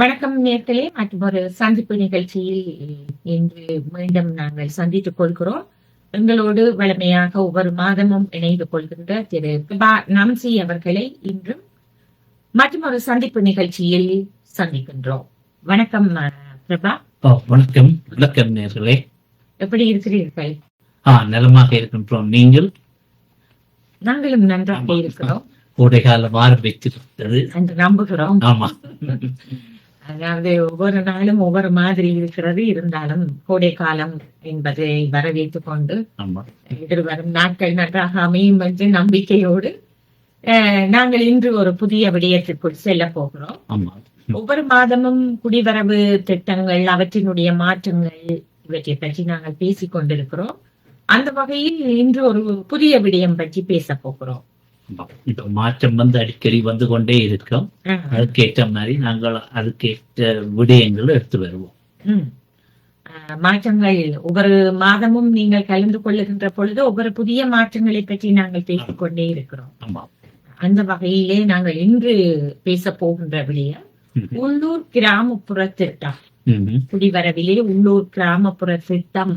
வணக்கம் நேர்களே. மற்றும் ஒரு சந்திப்பு நிகழ்ச்சியில் இன்று மீண்டும் நாங்கள் சந்தித்துக் கொள்கிறோம். எங்களோடு வழமையாக ஒவ்வொரு மாதமும் இணைந்து கொள்கின்ற திரு பிரபா நம்சி அவர்களை இன்றும் மற்றும் ஒரு சந்திப்பு நிகழ்ச்சியில் சந்திக்கின்றோம். வணக்கம் பிரபா வணக்கம். வணக்கம் நேர்களே. எப்படி இருக்கிறீர்கள்? ஆ நலமாக இருக்கின்றோம். நீங்கள்? நாங்களும் நன்றாக இருக்கிறோம். கோடைகாலம் ஆரம்பித்திருக்கிறது. என்று நம்புகிறோம். ஆமா. அதாவது ஒவ்வொரு நாளும் ஒவ்வொரு மாதிரி இருக்கிறது இருந்தாலும் கோடை காலம் என்பதை வரவேற்றுக் கொண்டு எதிர்வரும் நாட்கள் நன்றாக அமையும் என்று நம்பிக்கையோடு நாங்கள் இன்று ஒரு புதிய விடயத்திற்குள் செல்ல போகிறோம். ஒவ்வொரு மாதமும் குடிவரவு திட்டங்கள் அவற்றினுடைய மாற்றங்கள் இவற்றை பற்றி நாங்கள் பேசிக் கொண்டிருக்கிறோம். அந்த வகையில் இன்று ஒரு புதிய விடயம் பற்றி பேச போகிறோம். இப்ப மாற்றம் வந்து அடிக்கடி வந்து கொண்டே இருக்கும். அதுக்கேற்ற மாதிரி நாங்கள் அதுக்கேற்ற விடயங்களை எடுத்து வருவோம். மாற்றங்கள் ஒவ்வொரு மாதமும் நீங்கள் கலந்து கொள்ளுகின்ற பொழுது ஒவ்வொரு புதிய மாற்றங்களை பற்றி நாங்கள் பேசிக் கொண்டே இருக்கிறோம். ஆமா. அந்த வகையிலே நாங்கள் இன்று பேச போகின்ற விடயம். உள்ளூர் கிராமப்புற திட்டம். குடிவரவிலே உள்ளூர் கிராமப்புற திட்டம்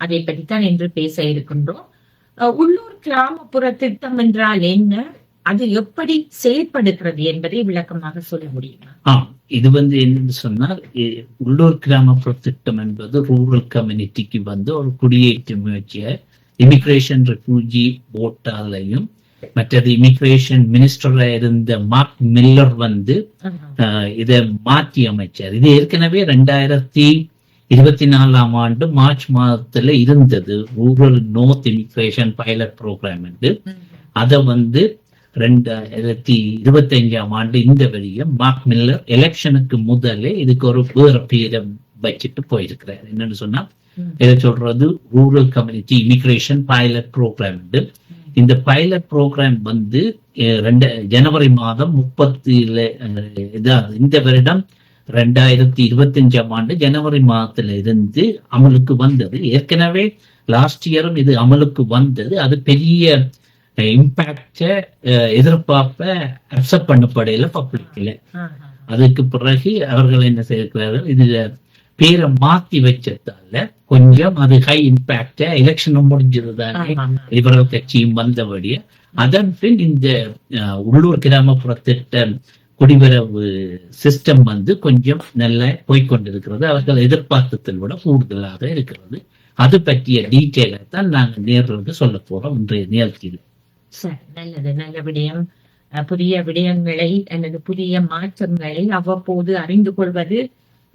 அதை பற்றித்தான் இன்று பேச இருக்கின்றோம். உள்ளூர் கிராமப்புற திட்டம் என்றால் என்ன? அது எப்படி செயல்படுகிறது என்பதை விளக்கமாக சொல்ல முடியுமா? இது வந்து என்னன்னு சொன்னால் உள்ளூர் கிராமப்புற திட்டம் என்பது ரூரல் கம்யூனிட்டிக்கு வந்து ஒரு குடியேற்ற முயற்சியை இமிகிரேஷன் ரெஃப்யூஜி போர்ட்டாலையும் மற்றது இமிகிரேஷன் மினிஸ்டரா இருந்த மார்க் மில்லர் வந்து இதை மாற்றி அமைச்சார். இது ஏற்கனவே ரெண்டாயிரத்தி இருபத்தி நாலாம் ஆண்டு மார்ச் மாதத்துல இருந்தது. Rural north immigration pilot program என்று. அதை வந்து ரெண்டாயிரத்தி இருபத்தி அஞ்சாம் ஆண்டு இந்த வழிய மார்க் மில்லர் எலெக்ஷனுக்கு முதலே இதுக்கு ஒரு வேற பேரை வச்சுட்டு போயிருக்கிறார். என்னன்னு சொன்னா. இதை சொல்றது rural community immigration pilot program இந்த பைலட் ப்ரோக்ராம் வந்து ரெண்டு ஜனவரி மாதம் முப்பத்தில இதான் இந்த வருடம் ரெண்டாயிரத்தி இருபத்தி அஞ்சாம் ஆண்டு ஜனவரி மாதத்துல இருந்து அமலுக்கு வந்தது. ஏற்கனவே லாஸ்ட் இயரும் இது அமலுக்கு வந்தது. அது பெரிய இம்பாக்ட எதிர்பார்ப்ப அக்செப்ட் பண்ணப்படையில பப்ளிக்ல அதுக்கு பிறகு அவர்கள் என்ன செய்திருக்கிறார்கள் இதுல பேரை மாத்தி வச்சதால கொஞ்சம் அது ஹை இம்பாக்ட எலெக்ஷனும் முடிஞ்சதுதானே லிபரல் கட்சியும் வந்தபடிய. அதன் பின் இந்த உள்ளூர் கிராமப்புற திட்ட குடிவரவு சிஸ்டம் வந்து கொஞ்சம் நல்ல போய்க்கொண்டிருக்கிறது. அவர்கள் எதிர்பார்த்ததை விட கூடுதலாக இருக்கிறது. அது பற்றிய டீட்டெயிலை தான் நாங்கள் நேர்களுக்கு சொல்ல போறோம் இன்றைய நிகழ்ச்சியில் சரி நல்லது நல்ல விடயம். புதிய விடயங்களை அல்லது புதிய மாற்றங்களை அவ்வப்போது அறிந்து கொள்வது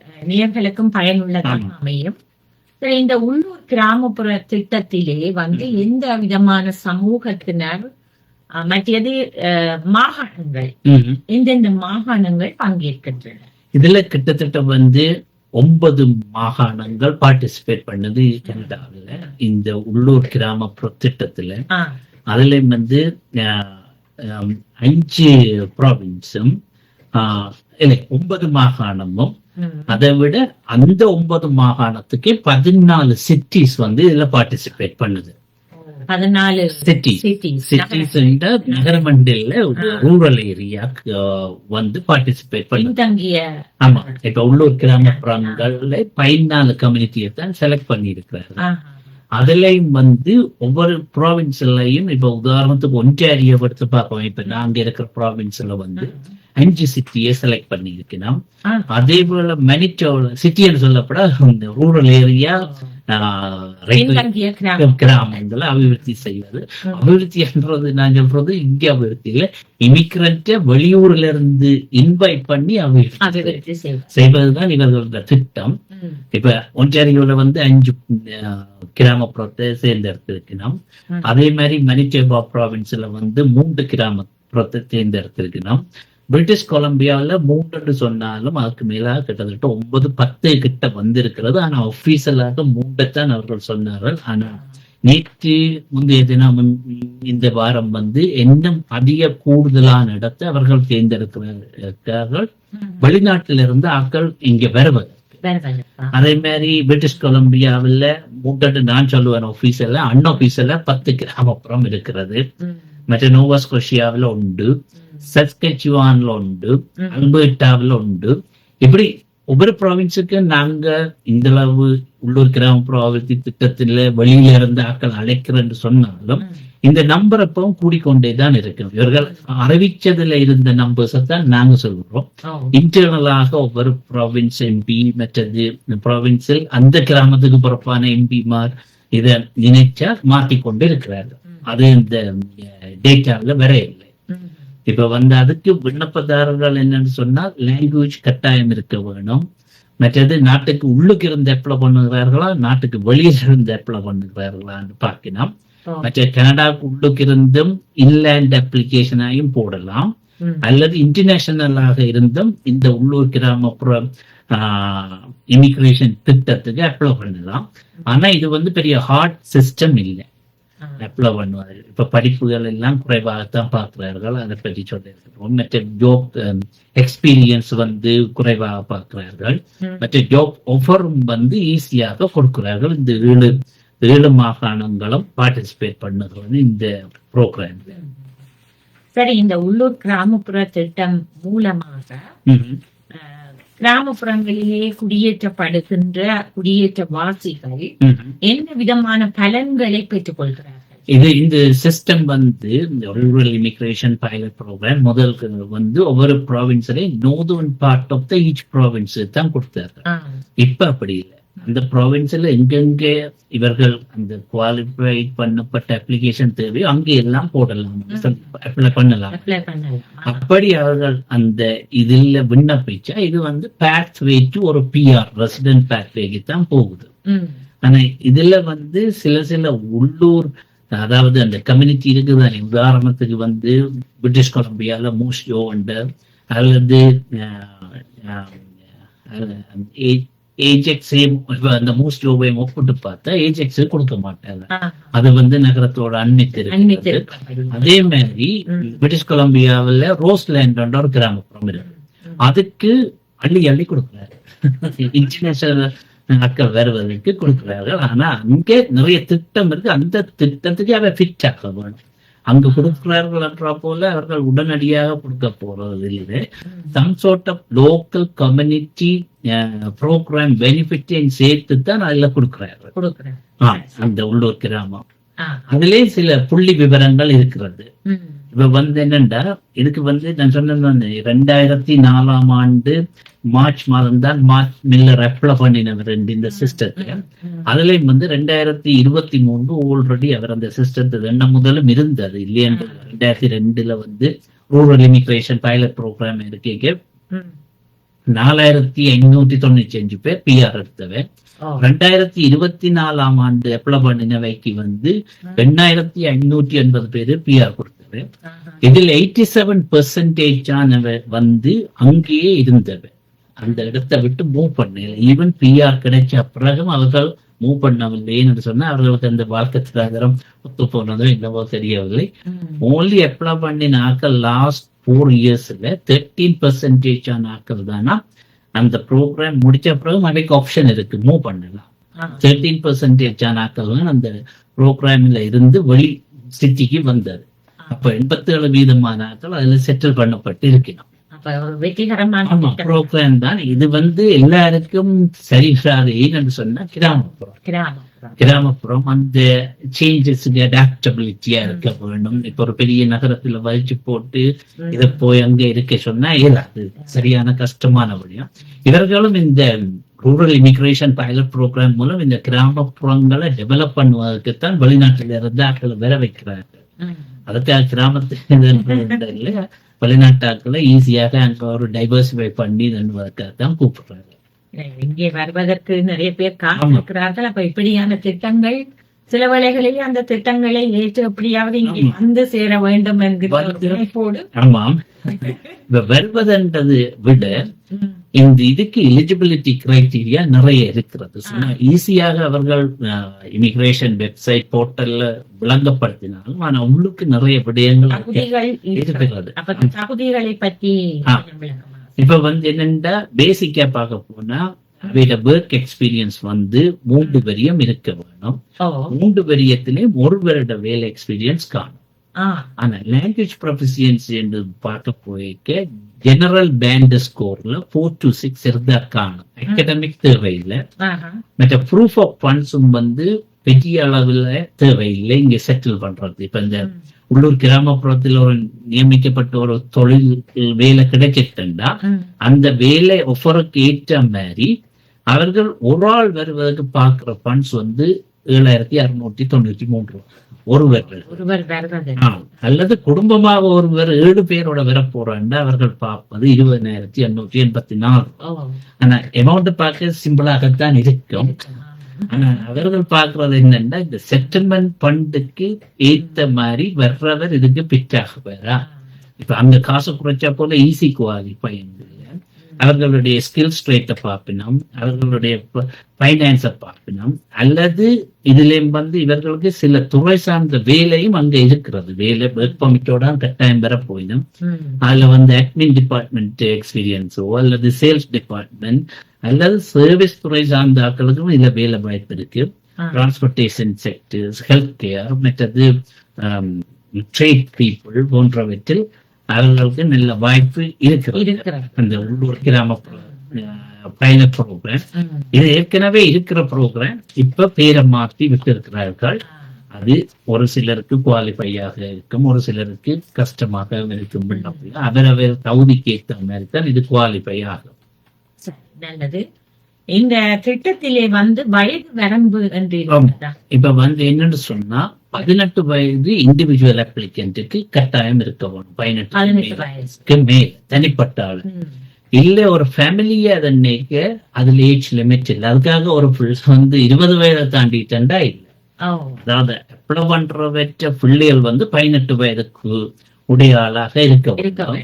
அஹ், நேயர்களுக்கும் பயனுள்ளதாக. அமையும். சரி, இந்த உள்ளூர் கிராமப்புற திட்டத்திலே வந்து எந்த விதமான சமூகத்தினர் மற்றது மாகாணங்கள். எந்தெந்த மாகாணங்கள் பங்கேற்கின்றன. இதுல கிட்டத்தட்ட வந்து ஒன்பது மாகாணங்கள் பார்ட்டிசிபேட் பண்ணது கனடாவில். இந்த உள்ளூர் கிராமப்புற திட்டத்துல அதுல வந்து அஞ்சு ப்ராவின்ஸும் இல்லை ஒன்பது மாகாணமும். அதை விட அந்த ஒன்பது மாகாணத்துக்கு பதினாலு சிட்டிஸ் வந்து இதுல பார்ட்டிசிபேட் பண்ணுது. பதினாலு சிட்டி சிட்டிஸ் நகரமண்டல ரூரல் ஏரியா வந்து பார்ட்டிசிபேட் பண்ணு. ஆமா. இப்ப உள்ளூர் கிராமப்புறங்கள்ல பதினாலு கம்யூனிட்டியை தான் செலக்ட் பண்ணி இருக்கிறாரு அதுலயும் வந்து ஒவ்வொரு ப்ராவின்ஸ்லயும் இப்ப உதாரணத்துக்கு ஒன்டாரியோ எடுத்து பார்ப்போம். இப்ப நாங்க இருக்கிற ப்ராவின்ஸ்ல வந்து அஞ்சு சிட்டியை செலக்ட் பண்ணி இருக்கணும் ஆ. அதே போல மெனிட்டோல சிட்டின்னு சொல்லப்பட ரூரல் ஏரியா கிராமங்களை அபிவிருத்தி செய்வது. அபிவிருத்தி என்றது நான் சொல்றது இங்க அபிவிருத்தி இல்ல. இமிகிரண்ட வெளியூர்ல இருந்து இன்வைட் பண்ணி அபிவிருத்தி அபிவிருத்தி செய்வது செய்வதுதான் இவர்களோட திட்டம். இப்ப ஒன்டாரியோல வந்து அஞ்சு கிராமப்புறத்தை தேர்ந்தெடுத்திருக்கணும் ம். அதே மாதிரி மணிச்சேபா ப்ராவின்ஸ்ல வந்து மூன்று கிராமப்புறத்தை தேர்ந்தெடுத்திருக்கணும் பிரிட்டிஷ் கொலம்பியாவில் மூன்று சொன்னாலும் அதுக்கு மேலாக கிட்டத்தட்ட ஒன்பது பத்து கிட்ட வந்திருக்கிறது. ஆனா ஒபிஷியலாக மூன்றைத்தான் அவர்கள் சொன்னார்கள். ஆனா நேற்று முந்தைய தினம் இந்த வாரம் வந்து இன்னும் அதிக கூடுதலான இடத்தை அவர்கள் தேர்ந்தெடுக்கிறார்கள். வெளிநாட்டிலிருந்து ஆட்கள் இங்க வருவது. அதே மாதிரி பிரிட்டிஷ் கொலம்பியாவில் மூன்று நான் சொல்லுவேன் ஆபீஸ்ல அன் ஆபீஸ்ல பத்து கிராமப்புறம் இருக்கிறது. மற்ற நோவா ஸ்கோஷியாவில் உண்டு. சஸ்கச்சுவான்ல உண்டு. அல்பர்டாவில் உண்டு இப்படி ஒவ்வொரு ப்ராவின்ஸுக்கு நாங்க இந்த அளவு உள்ளூர் கிராம ப்ராவின்சி திட்டத்துல வெளியில இருந்து ஆக்கள் அழைக்கிறேன்னு சொன்னாலும் இந்த நம்பர் எப்பவும் கூடிக்கொண்டே தான் இருக்கும் இவர்கள் அறிவிச்சதுல இருந்த நம்பர்ஸை தான் நாங்க சொல்கிறோம் இன்டர்னலாக ஒவ்வொரு ப்ராவின்ஸ் எம்பி மற்றது ப்ராவின்ஸில் அந்த கிராமத்துக்கு பொறுப்பான எம்பிமார் இதை நினைச்சா மாற்றிக்கொண்டு இருக்கிறார்கள். அது இந்த டேட்டாவில் வர இல்லை. இப்ப வந்து அதுக்கு விண்ணப்பதாரர்கள் என்னன்னு சொன்னா லாங்குவேஜ் கட்டாயம் இருக்க வேணும். மற்றது நாட்டுக்கு உள்ளுக்கு இருந்து அப்ளை பண்ணுகிறார்களா நாட்டுக்கு வெளியில இருந்து அப்ளை பண்ணுகிறார்களான்னு பார்க்கணும் ஓ. மற்ற கனடாவுக்கு உள்ளுக்கு இருந்தும் இன்லேண்ட் அப்ளிகேஷனாயும் போடலாம். அல்லது இன்டர்நேஷனலாக இருந்தும் இந்த உள்ளூர் கிராமப்புற இமிகிரேஷன் திட்டத்துக்கு அப்ளை பண்ணலாம். ஆனா இது வந்து பெரிய ஹார்ட் சிஸ்டம் இல்லை. ஆ. அப்ளை பண்ணுவார்கள் இப்ப படிப்புகள் எல்லாம் குறைவாகத்தான் பார்க்கிறார்கள். அதை பற்றி சொல்லியிருக்கிறோம். மற்ற ஜாப் எக்ஸ்பீரியன்ஸ் வந்து குறைவாக பார்க்கிறார்கள். மற்ற ஜாப் ஆஃபரும் வந்து ஈஸியாக கொடுக்கிறார்கள். இந்த ஏழு ஏழு மாகாணங்களும் பார்ட்டிசிபேட் பண்ணுகிறது இந்த ப்ரோக்ராம்ல சரி இந்த உள்ளூர் கிராமப்புற திட்டம் மூலமாக கிராமப்புறங்களிலே குடியேற்றப்படுகின்ற குடியேற்ற வாசிகள் என்ன விதமான பலன்களை பெற்றுக் கொள்கிறார்கள் இது இந்த சிஸ்டம் வந்து இந்த ரூரல் இமிகிரேஷன் பைலட் ப்ரோக்ராம் முதல் வந்து ஒவ்வொரு ப்ராவின்ஸ்லயும் northern part of the each province தான் கொடுத்தாரு. இப்ப அப்படி இல்லை. அந்த ப்ராவின்ஸ்ல எங்கெங்க இவர்கள் அந்த குவாலிஃபை பண்ணப்பட்ட அப்ளிகேஷன் தேவையோ அங்க எல்லாம் போடலாம். அப்ளை பண்ணலாம். அப்படி அவர்கள் அந்த இதுல விண்ணப்பிச்சா இது வந்து பேத்வே டு ஒரு பிஆர் ரெசிடென்ட் பேத்வேக்கு தான் போகுது. ஆனா இதுல வந்து சில சில உள்ளூர் அதாவது அந்த கம்யூனிட்டி இருக்குதானே உதாரணத்துக்கு வந்து பிரிட்டிஷ் கொலம்பியால மூஸ்டோ உண்டு அல்லது ஏஜெக்ஸையும் அந்த மூஸ்டோவையும் ஒப்பிட்டு பார்த்தா ஏஜெக்ஸ் கொடுக்க மாட்டாங்க அது வந்து நகரத்தோட. இருக்கிறது. அதே மாதிரி. பிரிட்டிஷ் கொலம்பியாவில் ரோஸ்லேண்ட் ஒரு கிராமப்புறம் இருக்கு. அதுக்கு அள்ளி அள்ளி கொடுக்குறாரு இன்டர்நேஷனல் மக்கள் வருவதற்கு கொடுக்குறார்கள். ஆனா அங்கே நிறைய திட்டம் இருக்கு. அந்த திட்டத்துக்கு அதை ஃபிட் ஆக்க வேணும் அங்கு கொடுக்கிறார்கள் என்ற போல அவர்கள் உடனடியாக கொடுக்க போறது இல்லை. Some sort of local community program பெனிஃபிட்டையும் சேர்த்து தான் அதுல கொடுக்குறார்கள். அந்த உள்ளூர் கிராமம். ஆ, அதிலே சில புள்ளி விவரங்கள் இருக்கிறது. இப்ப வந்து என்னண்டா? இதுக்கு வந்து நான் சொன்னது ரெண்டாயிரத்தி நாலாம் ஆண்டு மார்ச் மாதம் தான் மார்ச் மில்லர் அப்ளை பண்ணினவர் இந்த சிஸ்டத்தை. அதுலயும் வந்து ரெண்டாயிரத்தி இருபத்தி மூணு ஆல்ரெடி அவர் அந்த சிஸ்டத்தை ரெண்டு முதலும் இருந்தது இல்லையென்று ரெண்டாயிரத்தி ரெண்டுல வந்து ரூரல் இமிகிரேஷன் பைலட் ப்ரோக்ராம் இருக்கீங்க. நாலாயிரத்தி ஐநூத்தி தொண்ணூத்தி அஞ்சு பேர் பிஆர் எடுத்தவன் ரெண்டாயிரத்தி இருபத்தி நாலாம் ஆண்டு அப்ளை பண்ணினவைக்கு வந்து ரெண்டாயிரத்தி ஐநூத்தி எண்பது பேரு பிஆர் கொடுத்தவன் ஆஹா. இதில் எயிட்டி செவன் பெர்சன்டேஜ் வந்து அங்கேயே இருந்தவ. அந்த இடத்தை விட்டு மூவ் பண்ணல. ஈவன் பிஆர் கிடைச்ச பிறகும் அவர்கள் மூவ் பண்ணவில்லைன்னு சொன்னா அவர்களுக்கு அந்த வாழ்க்கை சுகாதாரம் ஒத்து போனதோ என்னவோ தெரியவில்லை. ஓன்லி அப்ளை பண்ணின ஆக்கள் லாஸ்ட் ஃபோர் இயர்ஸ்ல தேர்ட்டீன் பெர்சன்டேஜ் ஆன ஆக்கள் தானா? அந்த ப்ரோக்ராம் முடிச்ச பிறகு அவைக்கு ஆப்ஷன் இருக்கு. மூவ் பண்ணலாம். தேர்ட்டீன் பெர்சன்டேஜ் ஆன ஆக்கள் தான் அந்த ப்ரோக்ராம்ல இருந்து வெளி சிட்டிக்கு வந்தது. அப்ப எண்பத்தேழு வீதமான ஆட்கள் அதுல செட்டில் பண்ணப்பட்டு இருக்கணும். ப்ரோக்ராம் தான். இது வந்து எல்லாருக்கும் சரி வராது ஏன்னு சொன்னா கிராமப்புறம். கிராமம் கிராமப்புறம் அந்த சேஞ்சஸுக்கு அடாப்டபிலிட்டியா இருக்க வேண்டும் இப்ப ஒரு பெரிய நகரத்துல வலிச்சு போட்டு. இத போய் அங்க இருக்க சொன்னா இயலாது. சரியான கஷ்டமான வழியும் இவர்களும் இந்த ரூரல் இமிகிரேஷன் பைலட் ப்ரோக்ராம் மூலம் இந்த கிராமப்புறங்களை டெவலப் பண்ணுவதற்குத்தான் வெளிநாட்டில இருந்து ஆட்களை வர வைக்கிறாங்க அதுக்காக கிராமத்துல வெளிநாட்டாக்களை ஈஸியாக அங்க ஒரு டைவர்சிஃபை பண்ணி தண்டுவதற்காக தான் கூப்பிடுறாங்க. இங்கே வருவதற்கு நிறைய பேர் காத்திருக்கிறார்கள் அப்ப இப்படியான திட்டங்கள் சில வேளைகளில் அந்த திட்டங்களை ஏற்று எப்படியாவது இங்கே. வந்து சேர வேண்டும் என்கிற நினைப்போடு. ஆமாம். வருவதென்றதை விட இந்த இதுக்கு எலிஜிபிலிட்டி கிரைட்டீரியா நிறைய இருக்கிறது. சொன்னா ஈஸியாக அவர்கள் இமிகிரேஷன் வெப்சைட் போர்ட்டல்ல விளங்கப்படுத்தினாலும் ஆனா உள்ளுக்கு நிறைய விடயங்கள் இருக்கிறது. தகுதிகளை விளக்கமா இப்ப வந்து என்னண்டா பேசிக்கா பார்க்க போனா அவையோட ஒர்க் எக்ஸ்பீரியன்ஸ் வந்து மூன்று வரியம் இருக்க வேணும். மூன்று வரியத்திலே ஒரு வருட வேலை எக்ஸ்பீரியன்ஸ் காணும். ஆனா லாங்குவேஜ் ப்ரொஃபிஷியன்சி என்று பார்க்க போய்க்க ஜெனரல் பேண்ட் ஸ்கோர்ல ஃபோர் டு சிக்ஸ் இருந்தா காணும் அகடமிக் தேவையில்லை. மற்ற ப்ரூஃப் ஆஃப் ஃபண்ட்ஸும் வந்து பெரிய அளவுல தேவையில்லை இங்க செட்டில் பண்றது இப்ப இந்த. உள்ளூர் கிராமப்புறத்தில் ஒரு நியமிக்கப்பட்ட ஒரு தொழில் வேலை கிடைச்சிட்டுண்டா. அந்த வேலை ஒஃபருக்கு ஏற்ற மாதிரி அவர்கள் ஒரு ஆள் வருவதற்கு பார்க்கிற ஃபண்ட்ஸ் வந்து ஏழாயிரத்தி அறுநூத்தி தொண்ணூத்தி மூன்று ஒருவர். ஒருவர் அல்லது குடும்பமாக ஒருவர் ஏழு பேரோட வர போறாண்டா அவர்கள் பார்ப்பது இருபதாயிரத்தி எண்ணூற்றி எண்பத்தி நாலு. ஆனா அமௌண்ட் பார்க்க சிம்பிளாகத்தான் இருக்கும். ஆனா அவர்கள் பார்க்கறது என்னன்னா இந்த செட்டில்மெண்ட் ஃபண்டுக்கு ஏத்த மாதிரி வர்றவர் இதுக்கு பிச்சாக வரா இப்ப அங்க காசு குறைச்சா போல ஈஸி குவாலிஃபை அவர்களுடைய ஸ்கில் ஸ்ட்ரேட்டை பார்ப்பினோம். அவர்களுடைய ஃபைனான்ஸை பார்ப்பினோம். அல்லது இதுலயும் வந்து இவர்களுக்கு சில துறை சார்ந்த வேலையும் அங்க இருக்கிறது. வேலை ஒர்க் பர்மிட்டோட கட்டாயம் பெற போயிடும். அதுல வந்து அட்மின் டிபார்ட்மெண்ட் எக்ஸ்பீரியன்ஸோ அல்லது சேல்ஸ் டிபார்ட்மெண்ட் அல்லது சர்வீஸ் துறை சார்ந்த ஆட்களுக்கும் இதுல வேலை வாய்ப்பு இருக்கு. ஆ. டிரான்ஸ்போர்ட்டேஷன் செக்டர்ஸ் ஹெல்த் கேர் மற்றது ட்ரேட் பீப்புள் போன்றவற்றில் அவர்களுக்கு நல்ல வாய்ப்பு இருக்கிறது. அந்த உள்ளூர் கிராம பைலட் ப்ரோக்ராம். இது ஏற்கனவே இருக்கிற ப்ரோக்ராம் இப்ப பேரை மாற்றி விட்டு இருக்கிறார்கள் அது ஒரு சிலருக்கு குவாலிஃபையாக இருக்கும் ஒரு சிலருக்கு கஷ்டமாக இருக்கும் விண்ணப்பம் அவரவர் தகுதிக்கு ஏற்ற மாதிரி தான் இது குவாலிஃபை ஆகும். நல்லது. இந்த திட்டத்திலே வந்து வயது வரம்பு என்று? இப்ப வந்து என்னன்னு சொன்னா பதினெட்டு வயது இண்டிவிஜுவல் அப்ளிகன்ட்டுக்கு கட்டாயம் இருக்க வேணும். பதினெட்டு பதினெட்டு வயசு. மேல் தனிப்பட்ட ஆளு. இல்ல ஒரு ஃபேமிலியை அதை நினைக்க அதுல ஏஜ் லிமிட் இல்லை. அதுக்காக ஒரு வந்து இருபது வயதை தாண்டிட்டா இல்ல. அதாவது அப்ளை பண்றவற்ற பிள்ளைகள் வந்து பதினெட்டு வயதுக்கு உடைய ஆளாக இருக்க வேண்டும்.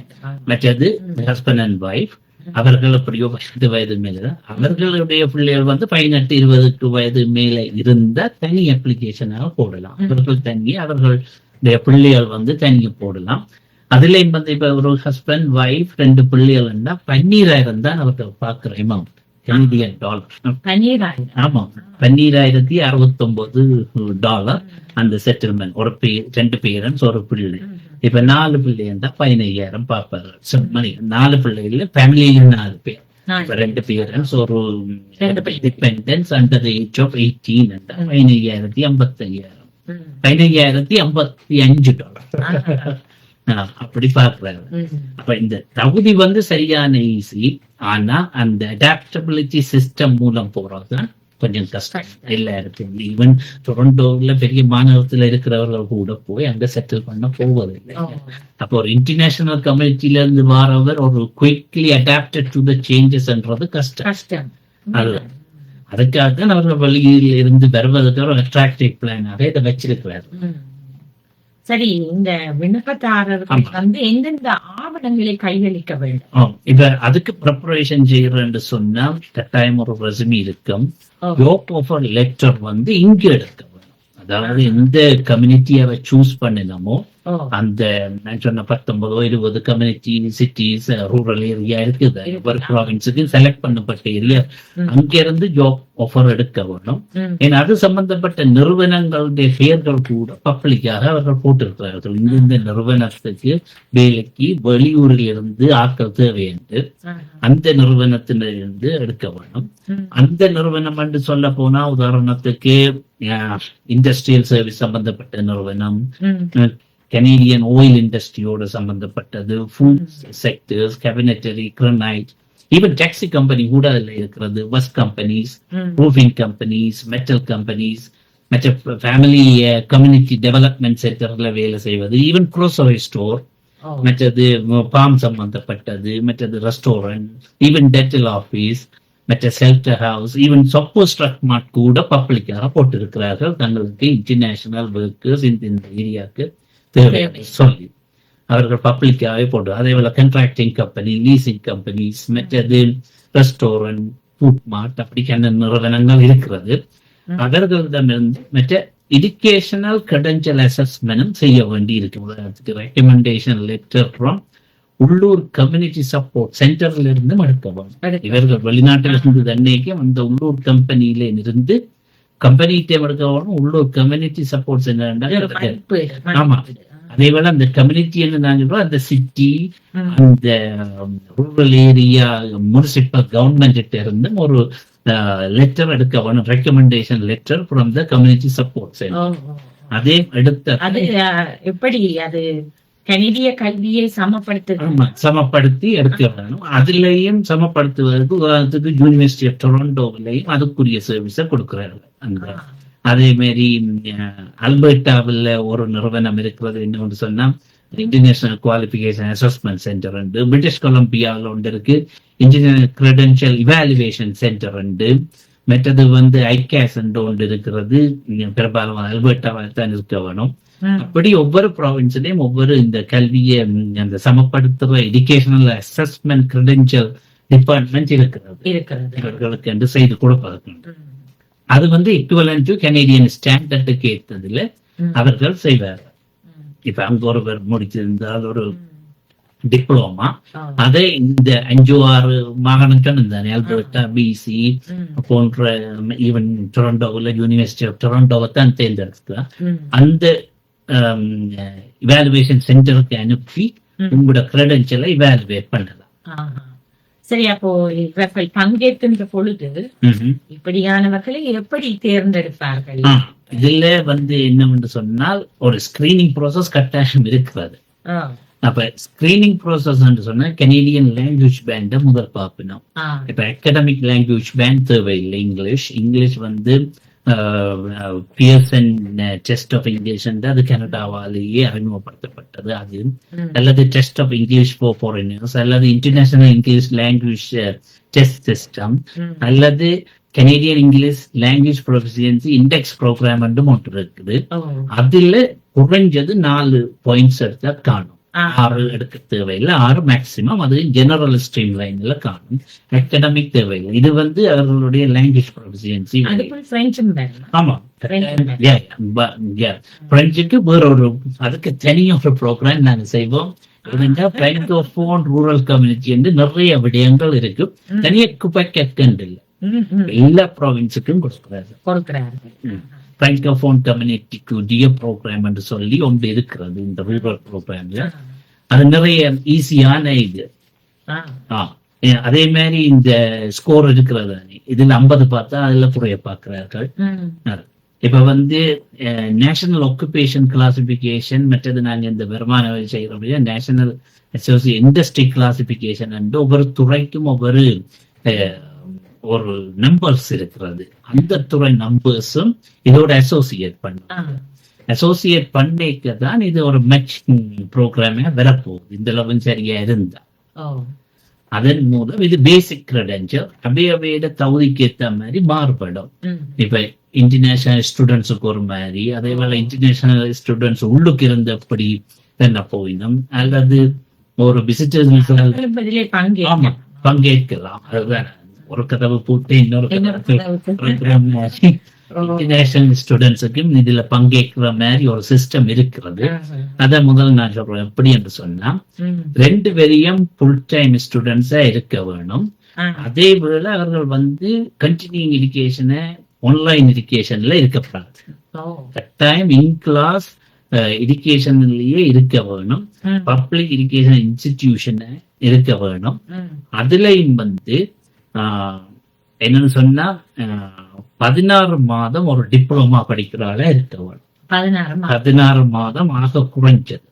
மற்றது. ஹஸ்பண்ட் அண்ட் ஒய்ஃப் அவர்கள் எப்படியோ பதினெட்டு வயது மேல அவர்களுடைய பிள்ளைகள் வந்து பதினெட்டு இருபதுக்கு வயது மேல இருந்தா தனி அப்ளிகேஷனாக போடலாம். அவர்கள் தனி அவர்களுடைய பிள்ளைகள் வந்து தனியாக போடலாம். அதுலயும் வந்து இப்ப ஒரு ஹஸ்பண்ட் ஒய்ஃப் ரெண்டு பிள்ளைகள் இருந்தா பன்னீராயிரம் தான் அவர்கள் பாக்குற அமௌண்ட் கனடியன் டாலர் ஆமா. பன்னீராயிரத்தி அறுபத்தி ஒன்பது டாலர் அந்த செட்டில்மெண்ட் ஒரு பே- ரெண்டு பேரண்ட்ஸ் ஒரு பிள்ளை. இப்ப நாலு பிள்ளைன்னா பதினையாயிரம் பார்ப்பாரு So, மணி. நாலு பிள்ளைகள ஃபேமிலியில நாலு பேர். ரெண்டு பேரண்ட்ஸ் ஒரு. Dependents under age of eighteen பதினையாயிரத்தி ஐம்பத்தையாயிரம் ம். பதினையாயிரத்தி ஐம்பத்தி அஞ்சு டாலர். அப்படி பாக்குறாரு. அப்ப இந்த தகுதி வந்து சரியான ஈஸி ஆனா அந்த அடாப்டபிலிட்டி சிஸ்டம் மூலம் போறதுதான் கொஞ்சம் கஷ்டம் கஷ்டம். எல்லாருக்கும் ஈவன் டொரண்டோல பெரிய மாநகரத்துல இருக்கிறவர்கள் கூட போய் அங்க செட்டில் பண்ண போவதில்லை. அப்போ ஒரு இன்டர்நேஷனல் கம்யூனிட்டில இருந்து வரவர் ஒரு குயிக்லி அடாப்டட் டு த சேஞ்சஸ்ன்றது கஷ்டம் கஷ்டம் அது. அதுக்காக தான் அவர்கள் வெளியில் இருந்து வருவதற்கு ஒரு அட்ராக்டிவ் பிளானாக இதை வச்சிருக்கிறார். சரி இந்த விண்ணப்பதாரர்கள். வந்து எந்தெந்த ஆவணங்களை கையளிக்க வேண்டும். இப்ப அதுக்கு ப்ரிப்பரேஷன் செய்யறேன்னு சொன்னா கட்டாயம் ஒரு ரெசுமி இருக்கும். யோக் ஆஃபர் லெட்டர் வந்து இங்க எடுக்க அதாவது எந்த கம்யூனிட்டியை சூஸ் பண்ணினமோ அந்த நான் சொன்ன பத்தொன்பதோ இருபது கம்யூனிட்டி சிட்டிஸ் ரூரல் ஏரியா இருக்குது இருக்கு. ஒவ்வொரு ப்ராவின்ஸுக்கு செலக்ட் பண்ணப்பட்ட ஏரியா ம். அங்க இருந்து ஜாப் ஆஃபர் எடுக்க வேணும். ஏன்னா அது சம்பந்தப்பட்ட நிறுவனங்களுடைய பெயர்கள் கூட பப்ளிக்காக அவர்கள் போட்டிருக்கிறார்கள் இந்த நிறுவனத்துக்கு வேலைக்கு வெளியூரில் இருந்து ஆட்கள் தேவை என்று. அந்த நிறுவனத்திலிருந்து எடுக்க வேணும். அந்த நிறுவனம் என்று சொல்ல போனா உதாரணத்துக்கு இண்டஸ்ட்ரியல் சர்வீஸ் சம்பந்தப்பட்ட நிறுவனம். கனேடியன் ஆயில் இண்டஸ்ட்ரியோட சம்பந்தப்பட்டது food sectors cabinetry granite even taxi company கூட அதுல இருக்கிறது பஸ் கம்பெனிஸ் ம். roofing companies, metal companies, மற்ற ஃபேமிலி கம்யூனிட்டி டெவலப்மெண்ட் செக்டர்ல வேலை செய்வது ஈவன் க்ரோசரி ஸ்டோர். மற்றது பாம் சம்பந்தப்பட்டது மற்றது ரெஸ்டாரண்ட் ஈவன் டென்டல் ஆஃபீஸ் மற்ற shelter house even Shoppers Drug Mart கூட பப்ளிக்காக போட்டிருக்கிறார்கள் தங்களுக்கு இன்டர்நேஷனல் ஒர்க்கர்ஸ் இந்த ஏரியாவுக்கு தேவை தேவை. சொல்லி அவர்கள் பப்ளிக்காகவே போட்டு அதே போல கண்ட்ராக்டிங் கம்பெனி லீசிங் கம்பெனிஸ் மற்றது ரெஸ்டாரண்ட் ஃபுட் மார்ட் அப்படிக்கான நிறுவனங்கள் இருக்கிறது. அவர்களிடமிருந்து மற்ற எஜுகேஷனல் கிரெடென்ஷியல் அசஸ்மெண்ட்டும் செய்ய வேண்டி இருக்கு உதாரணத்துக்கு ரெக்கமெண்டேஷன் லெட்டர் ஃப்ரம் உள்ளூர் கம்யூனிட்டி சப்போர்ட் சென்டர்ல இருந்து எடுக்க. இவர்கள் வெளிநாட்டில் இருந்து தன்னைக்கு அந்த உள்ளூர் கம்பெனியில இருந்து கம்பெனிகிட்ட வேணும் உள்ளூர் கம்யூனிட்டி சப்போர்ட் இது ஒரு சென்டர் மதிப்பு, ஆமா. அதே போல அந்த கம்யூனிட்டி நாங்க அந்த சிட்டி. அந்த ரூரல் ஏரியா முனிசிபல் கவர்மெண்ட் இருந்து ஒரு லெட்டர் எடுக்க வேணும் recommendation letter from the community support. அதே எடுத்த எப்படி அது கனடிய கல்வியை சமப்படுத்துது ஆமா, சமப்படுத்தி எடுக்க வேணும் அதுலயும் சமப்படுத்துவதற்கு உதாரணத்துக்கு யூனிவர்சிட்டி ஆஃப் டொரண்டோவிலையும் அதுக்குரிய சர்வீஸை கொடுக்குறாங்க அந்த அதே மாதிரி அல்பர்டாவில் ஒரு நிறுவனம் இருக்கிறது. இன்னொன்று சொன்னா இன்டர்நேஷனல் குவாலிஃபிகேஷன் அசஸ்மெண்ட் சென்டர் உண்டு. பிரிட்டிஷ் கொலம்பியாவில் ஒன்று இருக்கு. இன்ஜினியர் கிரெடென்ஷியல் இவாலுவேஷன் சென்டர் உண்டு. மற்றது வந்து ஐகேஸ் ஒன்று இருக்கிறது. பெரும்பாலும் அல்பர்டாவில் தான் இருக்க வேணும். அப்படி ஒவ்வொரு ப்ராவின்ஸ்லயும் ஒவ்வொரு இந்த கல்வியை அந்த சமப்படுத்துற எஜுகேஷனல் அசஸ்மெண்ட் கிரெடென்ஷியல் டிபார்ட்மெண்ட் இருக்கிறது இவர்களுக்கு என்று செய்து கொடுப்பதற்கு ம். அது வந்து equivalent டு கனேடியன் ஸ்டாண்டர்டுக்கு ஏற்றதுல. அவர்கள் செய்வார். இப்ப அங்க ஒருவர் முடிச்சிருந்தால் ஒரு. டிப்ளோமா. அதை இந்த அஞ்சு ஆறு மாகாணம் சொன்னிருந்தானே அல்பர்டா பிசி. போன்ற ஈவன் டொரண்டோவில் யூனிவர்சிட்டி ஆஃப் டொரண்டோவை தான் தேர்ந்தெடுக்கலாம் ம். அந்த இவாலுவேஷன் சென்டருக்கு அனுப்பி. உங்களோட கிரெடென்ஷியலை இவாலுவேட் பண்ணலாம். சரி அப்போ இவர்கள் பங்கேற்கின்ற பொழுது. இப்படியானவர்களை எப்படி தேர்ந்தெடுப்பார்கள் இதுல வந்து என்னவென்று சொன்னால் ஒரு ஸ்கிரீனிங் ப்ராசஸ் கட்டாயம் இருக்கிறது. அப்ப ஸ்கிரீனிங் ப்ராசஸ் சொன்னா கனேடியன் லாங்குவேஜ் பேண்டை முதல் ஆ. இப்ப அகடமிக் லாங்குவேஜ் பேண்ட் தேவையில்லை இங்கிலீஷ் இங்கிலீஷ் வந்து பியர்சன் டெஸ்ட் ஆஃப் இங்கிலீஷ் அது கனடாவாலேயே அறிமுகப்படுத்தப்பட்டது அது. அல்லது test of English for foreigners அல்லது international English language test system. அல்லது Canadian English language proficiency index program என்று ஒன்று இருக்குது. அதுல குறைஞ்சது நாலு பாயிண்ட்ஸ் எடுத்தா காணும். ஆறு எடுக்க தேவையில்லை ஆறு மேக்சிமம் அது ஜெனரல் ஸ்ட்ரீம் லைன்ல காணும். அகடமிக் தேவையில்லை. இது வந்து அவர்களுடைய லாங்குவேஜ் வேணுமா? ஆமா. பிரெஞ்சுக்கு வேற ஒரு அதுக்கு தனியா ஒரு ப்ரோக்ராம் நாங்க செய்வோம். பிராங்கோபோன் ரூரல் கம்யூனிட்டி என்று நிறைய விடயங்கள் இருக்கு. ம். தனியா குபக்கெண்ட் இல்லை. எல்லா ப்ராவின்ஸுக்கும் கொடுக்குறாரு கொடுக்கிறார்கள். ம். பிராங்கோபோன் கம்யூனிட்டிக்கு டியோ ப்ரோக்ராம் என்று சொல்லி ஒன்று இருக்கிறது இந்த ரூரல் ப்ரோக்ராம்ல அது நிறைய ஈஸியான இது. அதே மாதிரி இந்த ஸ்கோர் இருக்கிறது இதுல ஐம்பது பார்த்தா அதுல குறைய பார்க்கிறார்கள். இப்ப வந்து நேஷனல் ஆக்குபேஷன் கிளாசிபிகேஷன் மற்றது நாங்க இந்த வருமான வரி செய்யறோம் நேஷனல் அசோசியே இண்டஸ்ட்ரி கிளாசிபிகேஷன் என்று ஒவ்வொரு துறைக்கும் ஒவ்வொரு ஒரு நம்பர்ஸ் இருக்கிறது. அந்த துறை நம்பர்ஸும் இதோட அசோசியேட் பண்ணும். அசோசியேட் பண்ணிக்க தான் இது ஒரு மேட்ச் ப்ரோக்ராமே வரப்போகுது. இந்த அளவு சரியா இருந்தா. அதன் மூலம் இது பேசிக் கிரெடென்ஷியல் அப்படியே அவையோட தகுதிக்கு ஏற்ற மாதிரி மாறுபடும். இப்ப இன்டர்நேஷனல் ஸ்டூடெண்ட்ஸுக்கு ஒரு மாதிரி அதே போல இன்டர்நேஷனல் ஸ்டூடெண்ட்ஸ் உள்ளுக்கு இருந்தபடி என்ன போயினும் அல்லது ஒரு விசிட்டர்ஸ் ஆமா பங்கேற்கலாம். அதுதான். ஒரு கதவு பூட்டு இன்னொரு இன்னொரு கதவு இன்டர்நேஷனல் ஸ்டூடெண்ட்ஸுக்கும் இதுல பங்கேற்கிற மாதிரி ஒரு சிஸ்டம் இருக்கிறது. அத முதல்ல நான் சொல்றேன் எப்படி என்று சொன்னா. ரெண்டு பேரையும் ஃபுல் டைம் ஸ்டூடெண்ட்ஸா இருக்க வேணும். அதே போல அவர்கள் வந்து கண்டினியூங் எஜுகேஷனை ஆன்லைன் எஜுகேஷன்ல இருக்கக்கூடாது ஓ. கட்டாயம் இன் கிளாஸ் எஜுகேஷன்லயே இருக்க வேணும். பப்ளிக் எஜுகேஷன் இன்ஸ்டிடியூஷனை இருக்க வேணும். அதுலயும் வந்து என்னன்னு சொன்னா பதினாறு மாதம் ஒரு டிப்ளமா படிக்கிறாள இருக்க வேணும் பதினாறு மாதம் ஆக குறைஞ்சது.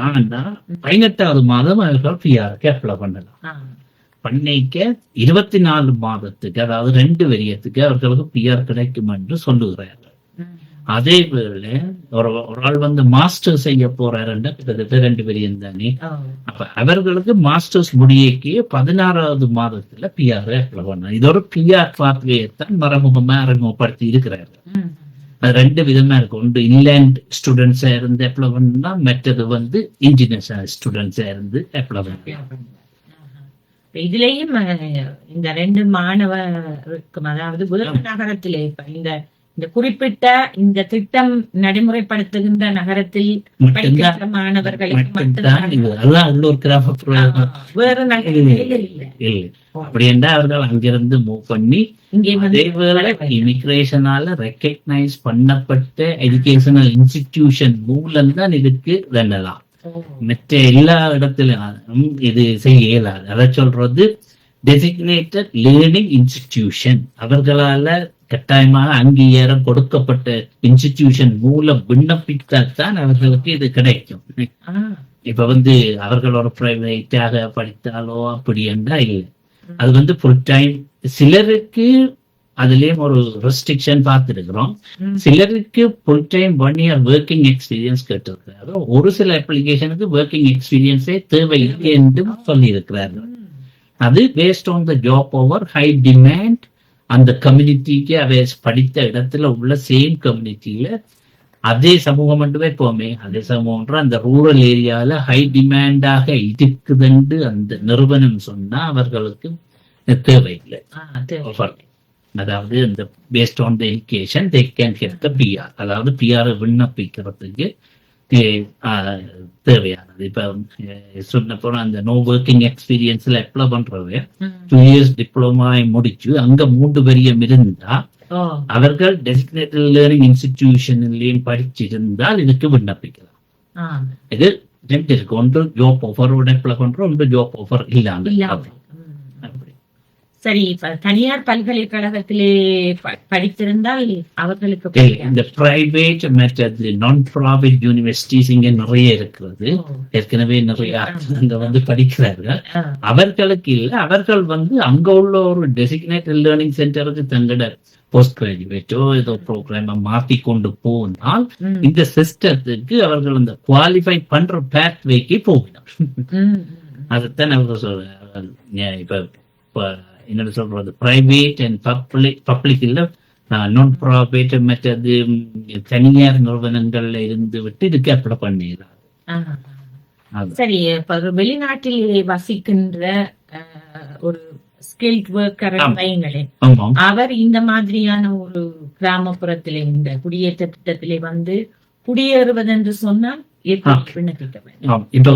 ஆனா பதினெட்டாவது மாதம் அவர்கள் பிஆருக்கு அப்ளை பண்ணலாம். பண்ணிக்க இருபத்தி நாலு மாதத்துக்கு அதாவது ரெண்டு வரியத்துக்கு அவர்களுக்கு பிஆர் கிடைக்கும் என்று சொல்லுகிறார்கள் ம். அதே வேளை ஒரு ஒரு ஆள் வந்து மாஸ்டர் செய்ய போறாருன்னா கிட்டத்தட்ட ரெண்டு வரியம் தானே. அப்ப அவர்களுக்கு மாஸ்டர்ஸ் முடியக்கு பதினாறாவது மாதத்துல பிஆர் அப்ளை பண்ணணும் இது ஒரு பிஆர் பாத்வேயை தான் மறைமுகமா அறிமுகப்படுத்தி இருக்கிறார்கள் ம். அது ரெண்டு விதமா இருக்கு ஒன்று இன்லேண்ட் ஸ்டூடெண்ட்ஸா இருந்து அப்ளை பண்ணா மற்றது வந்து இன்ஜினியர்ஸ் ஸ்டூடெண்ட்ஸா இருந்து அப்ளை பண்ணலாம். இதுலயும் இந்த ரெண்டு மாணவருக்கும் அதாவது புதன் நகரத்திலே இந்த இந்த குறிப்பிட்ட இந்த திட்டம் நடைமுறைப்படுத்துகின்ற நகரத்தில் படிக்கின்ற மாணவர்களுக்கு மட்டும்தான். வேறு அப்படி என்றால் அவர்கள் அங்கிருந்து மூவ் பண்ணி வந்து அதேவேளை இமிகிரேஷனால ரெக்கக்னைஸ் பண்ணப்பட்ட எஜுகேஷனல் இன்ஸ்டிடியூஷன் மூலம் தான் இதுக்கு ஓ, மற்ற எல்லா இடத்திலும் இது செய்ய இயலாது அதை சொல்றது டெசிக்னேட்டட் லேர்னிங் இன்ஸ்டிடியூஷன் அவர்களால கட்டாயமாக அங்கீகாரம் கொடுக்கப்பட்ட இன்ஸ்டிடியூஷன் மூலம் விண்ணப்பித்தால்தான் அவர்களுக்கு இது கிடைக்கும். இப்ப வந்து அவர்கள் ஒரு பிரைவேட்டாக படித்தாலோ அப்படி என்றா இல்லை. அது வந்து ஃபுல் டைம் சிலருக்கு அதுலயும் ஒரு ரெஸ்ட்ரிக்ஷன் பார்த்துருக்கிறோம். சிலருக்கு full time one year working experience கேட்டிருக்கிறாரு. ஒரு சில அப்ளிகேஷனுக்கு ஒர்க்கிங் எக்ஸ்பீரியன்ஸே தேவையில்லை என்றும் சொல்லியிருக்கிறார்கள். அது based on the job over high demand அந்த கம்யூனிட்டிக்கு அவை படித்த இடத்துல உள்ள சேம் கம்யூனிட்டியில அதே சமூகம் மட்டுமே போமே. அதே சமூகம் அந்த ரூரல் ஏரியால ஹை டிமாண்டாக இருக்குதுன்னு அந்த நிறுவனம் சொன்னா அவர்களுக்கு தேவையில்லை. அதாவது இந்த based on the education they can get the PR அதாவது பிஆர் விண்ணப்பிக்கிறதுக்கு தேவையானது. இப்ப சொன்ன போன அந்த நோ ஒர்க்கிங் எக்ஸ்பீரியன்ஸ்ல அப்ளை பண்றவங்க. டூ இயர்ஸ் டிப்ளமா முடிச்சு அங்க மூன்று வரியம் இருந்தா அவர்கள் டெசிக்னேட்டட் லேர்னிங் இன்ஸ்டிடியூஷன்லயும் படிச்சிருந்தால் இதுக்கு விண்ணப்பிக்கலாம். இது ரெண்டு இருக்கு. ஒன்று ஜாப் ஆஃபரோட அப்ளை பண்றோம் ஒன்று ஜாப் ஆஃபர் இல்லாம இல்லாம. அப்படி. ம். அப்படி. சரி இப்ப தனியார் பல்கலைக்கழகத்திலே படித்திருந்தால் அவர்களுக்கு இந்த பிரைவேட் மற்றது நான் ப்ராஃபிட் யூனிவர்சிட்டிஸ் இங்க நிறைய இருக்கிறது ஏற்கனவே நிறைய அங்க வந்து படிக்கிறார்கள் அவர்களுக்கு இல்ல அவர்கள் வந்து அங்க உள்ள ஒரு டெசிக்னேட்டட் லேர்னிங் சென்டருக்கு தங்களோட போஸ்ட் கிராஜுவேட்டோ ஏதோ ப்ரோக்ராம மாத்தி கொண்டு போனால் இந்த சிஸ்டத்துக்கு அவர்கள் அந்த குவாலிஃபை பண்ற பேத்வேக்கு போகணும். அதைத்தான் சொல்றாங்க ஏன் இப்ப இப்ப என்ன சொல்றது பிரைவேட் அண்ட் பப்ளிக் பப்ளிக் இல்ல நான் ப்ராஃபிட் மற்றது தனியார் நிறுவனங்கள்ல இருந்து விட்டு இதுக்கு அப்ளை பண்ணிடுறாங்க. சரி இப்ப வெளிநாட்டில் வசிக்கின்ற ஒரு ஸ்கில்ட் ஒர்க்கர் அவர் இந்த மாதிரியான ஒரு கிராமப்புறத்திலே இந்த குடியேற்ற திட்டத்திலே வந்து குடியேறுவது என்று சொன்னால். இப்ப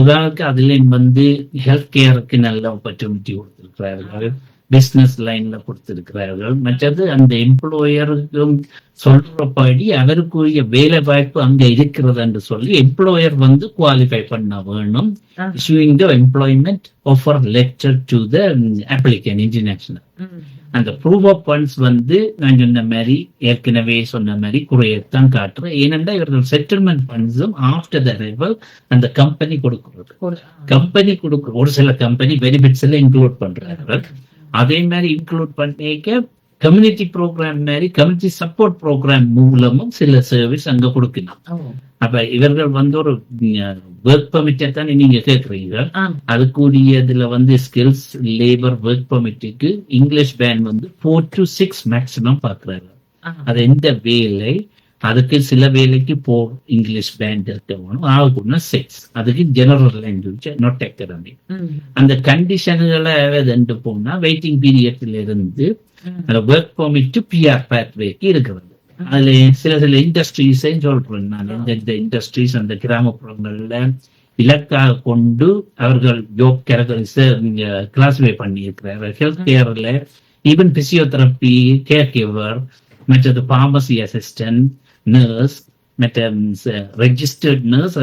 உதாரணத்துக்கு அதுலயும் வந்து ஹெல்த் கேருக்கு நல்ல ஆப்பர்ச்சுனிட்டி கொடுத்திருக்கிறார்கள். பிசினஸ் லைன்ல கொடுத்திருக்கிறார்கள். மற்றது அந்த எம்ப்ளாயருக்கும் சொல்றபடி அவருக்குரிய வேலை வாய்ப்பு அங்க இருக்கிறது என்று சொல்லி எம்ப்ளாயர் வந்து குவாலிஃபை பண்ண வேணும். ஆ. issuing the employment offer letter to the applicant international ம், அந்த ப்ரூவ் ஆஃப் ஃபண்ட்ஸ் வந்து நான் சொன்ன மாதிரி ஏற்கனவே சொன்ன மாதிரி குறையத்தான் காட்டுறேன் ஏனென்றால் இவர்கள் செட்டில்மெண்ட் ஃபண்ட்ஸும் ஆஃப்டர் த ரிவல் அந்த கம்பெனி கொடுக்கிறது. கம்பெனி கொடுக்க ஒரு சில கம்பெனி பெனிஃபிட்ஸ்ல இன்க்ளூட் பண்றார்கள். அதே மாதிரி இன்க்ளூட் பண்ணிக்க கம்யூனிட்டி ப்ரோக்ராம் மாதிரி கம்யூனிட்டி சப்போர்ட் ப்ரோக்ராம் மூலமும் சில சர்வீஸ் அங்க கொடுக்கலாம். ஓ, அப்ப இவர்கள் வந்து ஒரு ஒர்க் பெர்மிட்டை தான் நீங்க கேட்குறீங்க ஆம். அதுக்குரியதுல வந்து ஸ்கில்ஸ் லேபர் ஒர்க் பெர்மிட்டுக்கு இங்கிலீஷ் பேண்ட் வந்து ஃபோர் டு சிக்ஸ் மேக்ஸிமம் பாக்குறாங்க அது எந்த வேலை அதுக்கு சில வேலைக்கு போர் இங்கிலீஷ் பேண்ட் இருக்க. வேணும் ஆகும்னா சிக்ஸ் அதுக்கு ஜெனரல் லாங்குவேஜ் நாட் அகாடமிக் அந்த கண்டிஷன்களை ரெண்டு போனா வெயிட்டிங் பீரியட்ல இருந்து அந்த ஒர்க் பெர்மிட் டு பிஆர் பேத்வேக்கு இருக்கிறது. அதுல சில சில இண்டஸ்ட்ரீஸையும் சொல்றேன் நான். இந்த இண்டஸ்ட்ரீஸ் அந்த கிராமப்புறங்கள்ல இலக்காக கொண்டு அவர்கள் ஜோப் கேரக்டரிஸை நீங்க கிளாஸிஃபை பண்ணி இருக்கிறார்கள் ஹெல்த் கேர்ல ஈவன் பிசியோதெரப்பி கேர் கிவர் மற்றது பார்மசி அசிஸ்டன்ட் நர்ஸ் மற்ற registered nurse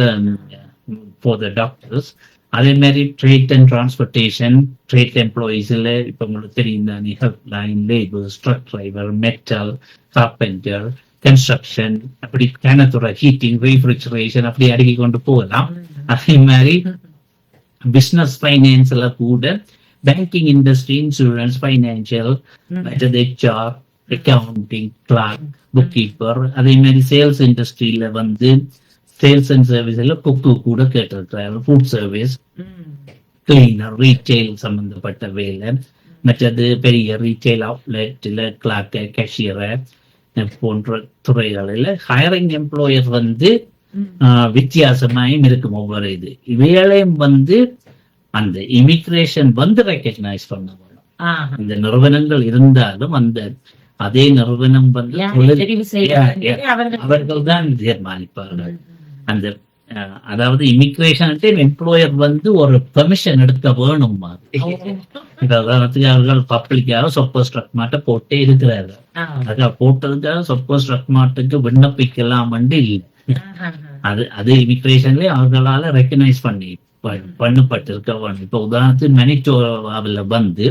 for the doctors அதே மாதிரி ட்ரேட் அண்ட் டிரான்ஸ்போர்ட்டேஷன் ட்ரேட் எம்ப்ளாயீஸ்ல இப்போ உங்களுக்கு தெரியும் தானே helpline labour truck driver metal carpenter construction அப்படி கேனத்துறை ஹீட்டிங் ரெஃப்ரிஜரேஷன் அப்படி அடுக்கி கொண்டு போகலாம் அதே மாதிரி பிசினஸ் ஃபைனான்ஸ்ல கூட பேங்கிங் இண்டஸ்ட்ரி இன்சூரன்ஸ் ஃபைனான்சியல். மற்றது HR accounting clerk bookkeeper அதே மாதிரி சேல்ஸ் இண்டஸ்ட்ரியில வந்து சேல்ஸ் அண்ட் சர்வீஸ்ல குக்கு கூட கேட்டிருக்கிறாரு. ஃபுட் சர்வீஸ் கிளீனர் ரீட்டைல் சம்பந்தப்பட்ட வேலை. மற்றது பெரிய ரீட்டைல் அவுட்லெட்ல கிளார்க் கேஷியரை போன்ற துறைகளில் ஹையரிங் எம்ப்ளாயர் வந்து வித்தியாசமாயும் இருக்கும் ஒவ்வொரு இது. இவைகளையும் வந்து அந்த இமிகிரேஷன் வந்து ரெக்கக்னைஸ் பண்ண வேணும் ஆ, இந்த நிறுவனங்கள் இருந்தாலும் அந்த அதே நிறுவனம் வந்து அவர்கள். தான் தீர்மானிப்பார்கள். அந்த அதாவது இமிகிரேஷன் எம்ப்ளாயர் வந்து ஒரு பெர்மிஷன் எடுக்க வேணும் உதாரணத்துக்கு அவர்கள் பப்ளிக்காக சொப்போ ஸ்ட்ரக் மாட்டை போட்டே இருக்கிறார்கள். அதுக்காக போட்டதுக்காக சொப்போ ஸ்ட்ரக் மாட்டுக்கு விண்ணப்பிக்கலாம் இல்லை. ஆ, ஆ. அது அது இமிகிரேஷன்ல அவர்களால ரெக்கனைஸ் பண்ணி பண்ணப்பட்டிருக்க வேணும். இப்ப உதாரணத்துக்கு மெனிட்டோவாவில் வந்து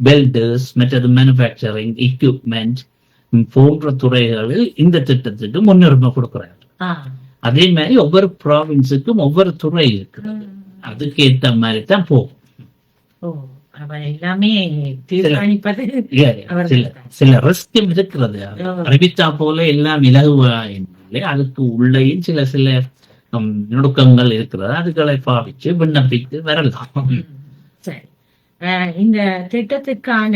வெல்டர்ஸ் மற்றது மேனுஃபேக்சரிங் எக்யூப்மெண்ட் போன்ற துறைகளில் இந்த திட்டத்துக்கு முன்னுரிமை கொடுக்குறாங்க ஆ. அதே மாதிரி ஒவ்வொரு ப்ராவின்ஸுக்கும் ஒவ்வொரு துறை இருக்கு. அதுக்கு ஏத்த மாதிரி தான். போகும் சில ரிஸ்கும் இருக்கிறது. அறிவித்தா போல எல்லாம் இலகுவா அதுக்கு உள்ளேயும் சில சில நுணுக்கங்கள் இருக்கிறது. அதுகளை பாவிச்சு விண்ணப்பித்து வரலாம். இந்த திட்டத்துக்கான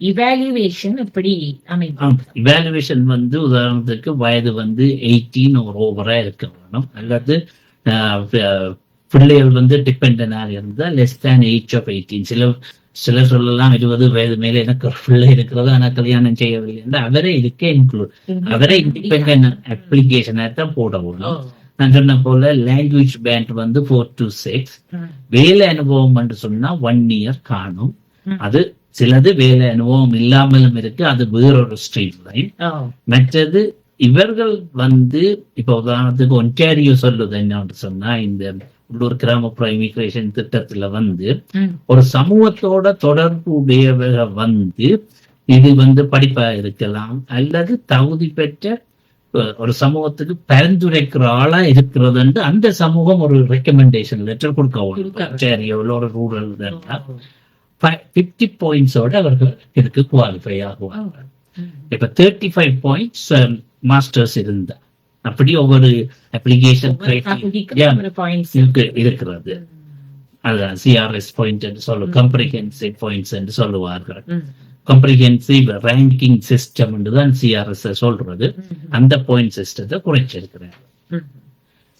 இவாலுவேஷன் எப்படி அமைக்கும் இவாலுவேஷன் வந்து உதாரணத்துக்கு வயது வந்து எயிட்டீன் ஒரு ஓவரா இருக்க வேணும். அல்லது பிள்ளைகள் வந்து டிபெண்டனாக இருந்தா less than age of eighteen சில சிலர் சொல்லலாம் இருபது வயது மேல எனக்கு ஒரு பிள்ளை இருக்கிறது ஆனா கல்யாணம் செய்யவில்லை என்று அவரே இதுக்கே இன்க்ளூட் அவரே இண்டிபெண்டன்ட் அப்ளிகேஷனை தான் போட நான் சொன்ன போல லாங்குவேஜ் பேண்ட் வந்து ஃபோர் டு சிக்ஸ். வேலை அனுபவம் என்று சொன்னா ஒன் இயர் காணும். அது சிலது வேலை அனுபவம் இல்லாமலும் இருக்கு அது வேறொரு ஸ்ட்ரீட் லைன். மற்றது இவர்கள் வந்து இப்ப உதாரணத்துக்கு ஒன்டாரியோ சொல்லுது என்னன்னு சொன்னா இந்த உள்ளூர் கிராமப்புற இமிகிரேஷன் திட்டத்துல வந்து. ஒரு சமூகத்தோட தொடர்பு உடையவர்கள் வந்து இது வந்து படிப்பா இருக்கலாம் அல்லது தகுதி பெற்ற ஒரு சமூகத்துக்கு பரிந்துரைக்கிற ஆளா இருக்கிறது என்று அந்த சமூகம் ஒரு ரெக்கமெண்டேஷன் லெட்டர் கொடுக்க. ஒன்டாரியோவில் ஒரு ரூரல். பிப்டி பாயிண்ட்ஸோட அவர்கள் இதுக்கு குவாலிஃபை ஆகுவாங்க. இப்ப தேர்ட்டி ஃபைவ் பாயிண்ட்ஸ் மாஸ்டர்ஸ் இருந்தா அப்படி ஒவ்வொரு அப்ளிகேஷன் இருக்கிறது ம். அதுதான் சிஆர்எஸ் பாயிண்ட் என்று சொல்லு ம். கம்ப்ரிஹென்சிவ் பாயிண்ட்ஸ் என்று சொல்லுவார்கள். கம்ப்ரிஹென்சிவ் ரேங்கிங் சிஸ்டம் தான் சிஆர்எஸ் சொல்றது. அந்த பாயிண்ட் சிஸ்டத்தை குறைச்சிருக்கிறேன்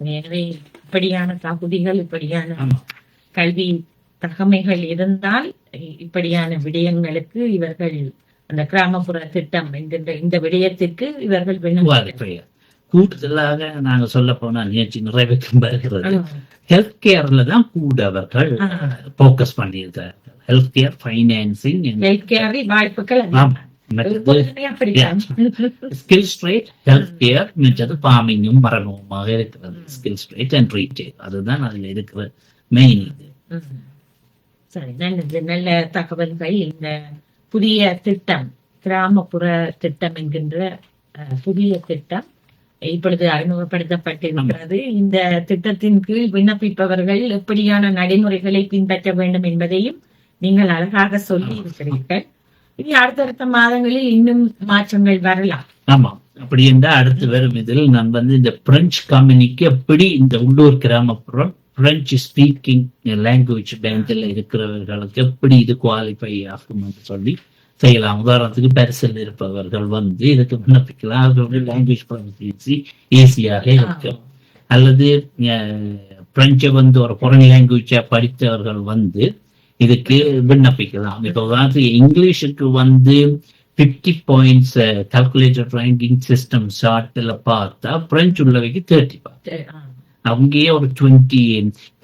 எனவே இப்படியான தகுதிகள் இப்படியான. கல்வி தகமைகள் இருந்தால் இப்படியான விடயங்களுக்கு இவர்கள் அந்த கிராமப்புற திட்டம் இந்த விடயத்திற்கு இவர்கள். கூடுதலாக நாங்க சொல்ல போனா நிகழ்ச்சி நிறைவேற்றம் வருகிறது ஹெல்த் கேர்ல தான் கூட அவர்கள். போக்கஸ் பண்ணியிருக்கார்கள் ஹெல்த் கேர் ஃபைனான்சிங் ஹெல்த் கேரில் வாய்ப்புகள். ஸ்கில் ஸ்ட்ரேட் ஹெல்த் கேர் மற்றது ஃபார்மிங்கும் மரணமுமாக இருக்கிறது ஸ்கில் ஸ்ட்ரேட் அண்ட் ரீட்டெயில் அதுதான் அதுல இருக்கிற மெயின் இது ம். சரி நல்லது நல்ல தகவல்கள் இந்த புதிய திட்டம் கிராமப்புற திட்டம் என்கின்ற புதிய திட்டம் இப்பொழுது அறிமுகப்படுத்தப்பட்டிருக்கிறது இந்த திட்டத்தின் கீழ் விண்ணப்பிப்பவர்கள் எப்படியான நடைமுறைகளை பின்பற்ற வேண்டும் என்பதையும் நீங்கள் அழகாக சொல்லி இருக்கிறீர்கள் இனி அடுத்தடுத்த மாதங்களில் இன்னும் மாற்றங்கள் வரலாம். ஆமா. அப்படி என்றால் அடுத்து வரும் இதில் நான் வந்து இந்த பிரெஞ்சு கம்பெனிக்கு எப்படி இந்த உள்ளூர் கிராமப்புறம் பிரெஞ்சு ஸ்பீக்கிங் லாங்குவேஜ் பேங்கில் இருக்கிறவர்களுக்கு எப்படி இது குவாலிஃபை ஆகும் என்று சொல்லி செய்யலாம். உதாரணத்துக்கு பரிசில் இருப்பவர்கள் வந்து இதுக்கு விண்ணப்பிக்கலாம். அவர்களுடைய லாங்குவேஜ் ப்ரொஃபிஷியன்சி ஈஸியாக இருக்கும். அல்லது பிரெஞ்சை வந்து ஒரு foreign லாங்குவேஜா படித்தவர்கள் வந்து இதுக்கு விண்ணப்பிக்கலாம். இப்போ உதாரணத்துக்கு இங்கிலீஷுக்கு வந்து fifty points calculator ranking system ஷார்ட்ல பார்த்தா பிரெஞ்சு உள்ளவைக்கு தேர்ட்டி ஆ, அங்கேயே ஒரு twenty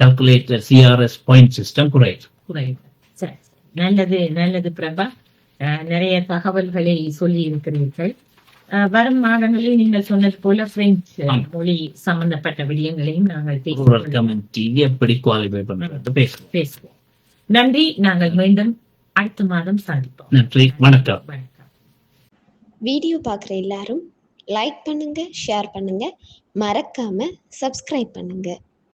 calculator CRS point system. சரி. நல்லது நல்லது பிரபா. நிறைய தகவல்களை சொல்லி இருக்கிறீர்கள். வரும் மாதங்களில் நீங்கள் சொன்னது போல பிரெஞ்சு. மொழி சம்பந்தப்பட்ட விடயங்களையும் நாங்கள். கம்யூனிட்டி எப்படி குவாலிஃபை பண்றது பேசுவோம். பேசுவோம். நன்றி. நாங்கள் மீண்டும் அடுத்த மாதம் சந்திப்போம். நன்றி. வணக்கம். வணக்கம். வீடியோ பார்க்குற எல்லாரும் லைக் பண்ணுங்க ஷேர் பண்ணுங்க. மறக்காம சப்ஸ்கிரைப் பண்ணுங்க.